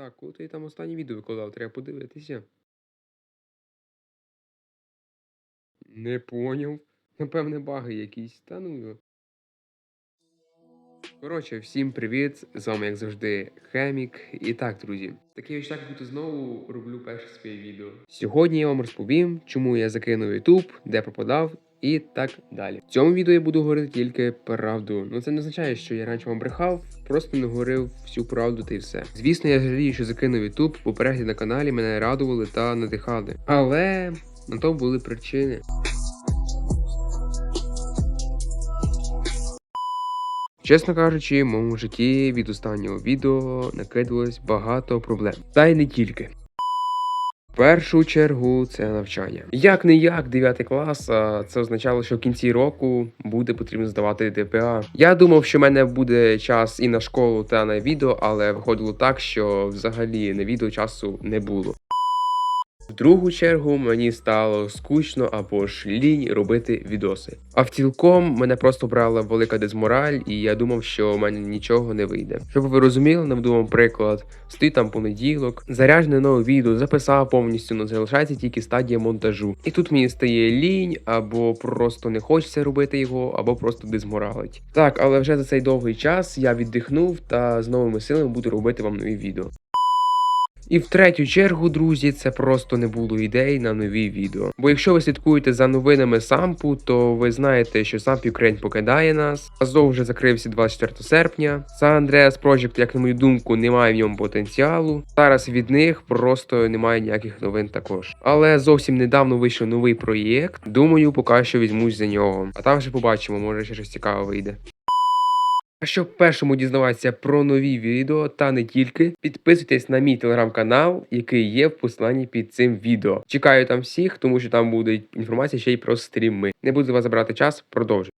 Так, коли ти там останнє відео викладав, треба подивитися. Не поняв. Напевне, баги якісь. Та ну. Коротше, всім привіт! З вами, як завжди, Хемік. І так, друзі, такий ось так бути знову роблю перше своє відео. Сьогодні я вам розповім, чому я закинув YouTube, де пропадав, і так далі. В цьому відео я буду говорити тільки правду. Ну це не означає, що я раніше вам брехав, просто не говорив всю правду та й все. Звісно, я жалію, що закинув YouTube, бо перегляди на каналі мене радували та надихали. Але на то були причини. Чесно кажучи, в моєму житті від останнього відео накидалось багато проблем. Та й не тільки. Першу чергу це навчання. Як не як 9 клас, а це означало, що в кінці року буде потрібно здавати ДПА. Я думав, що в мене буде час і на школу, та на відео, але виходило так, що взагалі на відео часу не було. Другу чергу мені стало скучно або ж лінь робити відоси. А в цілком мене просто брала велика дезмораль, і я думав, що в мене нічого не вийде. Щоб ви розуміли, наведу приклад, стоїть там понеділок, заряджене нове відео, записав повністю, але залишається тільки стадія монтажу. І тут мені стає лінь, або просто не хочеться робити його, або просто дезморалить. Так, але вже за цей довгий час я віддихнув та з новими силами буду робити вам нові відео. І в третю чергу, друзі, це просто не було ідей на нові відео. Бо якщо ви слідкуєте за новинами сампу, то ви знаєте, що Самп Ukraine покидає нас. Азов вже закрився 24 серпня. San Andreas Project, як на мою думку, немає в ньому потенціалу. Зараз від них просто немає ніяких новин також. Але зовсім недавно вийшов новий проєкт. Думаю, поки що візьмусь за нього. А там вже побачимо, може ще щось цікаве вийде. А щоб першому дізнаватися про нові відео та не тільки, підписуйтесь на мій телеграм-канал, який є в посиланні під цим відео. Чекаю там всіх, тому що там буде інформація ще й про стріми. Не буду з вас забирати час, продовжую.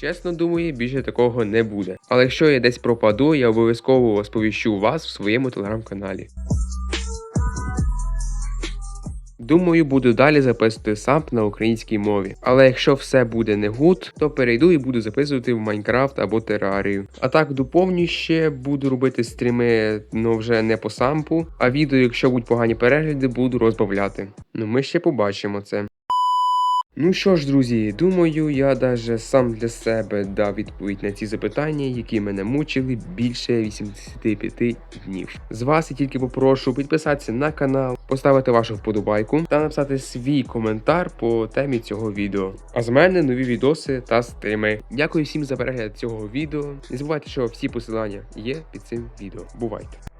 Чесно думаю, більше такого не буде. Але якщо я десь пропаду, я обов'язково сповіщу вас в своєму телеграм-каналі. Думаю, буду далі записувати самп на українській мові. Але якщо все буде не гуд, то перейду і буду записувати в Майнкрафт або Терарію. А так доповню ще буду робити стріми, ну вже не по сампу, а відео, якщо будуть погані перегляди, буду розбавляти. Ну ми ще побачимо це. Ну що ж, друзі, думаю, я даже сам для себе дав відповідь на ці запитання, які мене мучили більше 85 днів. З вас я тільки попрошу підписатися на канал, поставити вашу вподобайку та написати свій коментар по темі цього відео. А з мене нові відоси та стріми. Дякую всім за перегляд цього відео. Не забувайте, що всі посилання є під цим відео. Бувайте!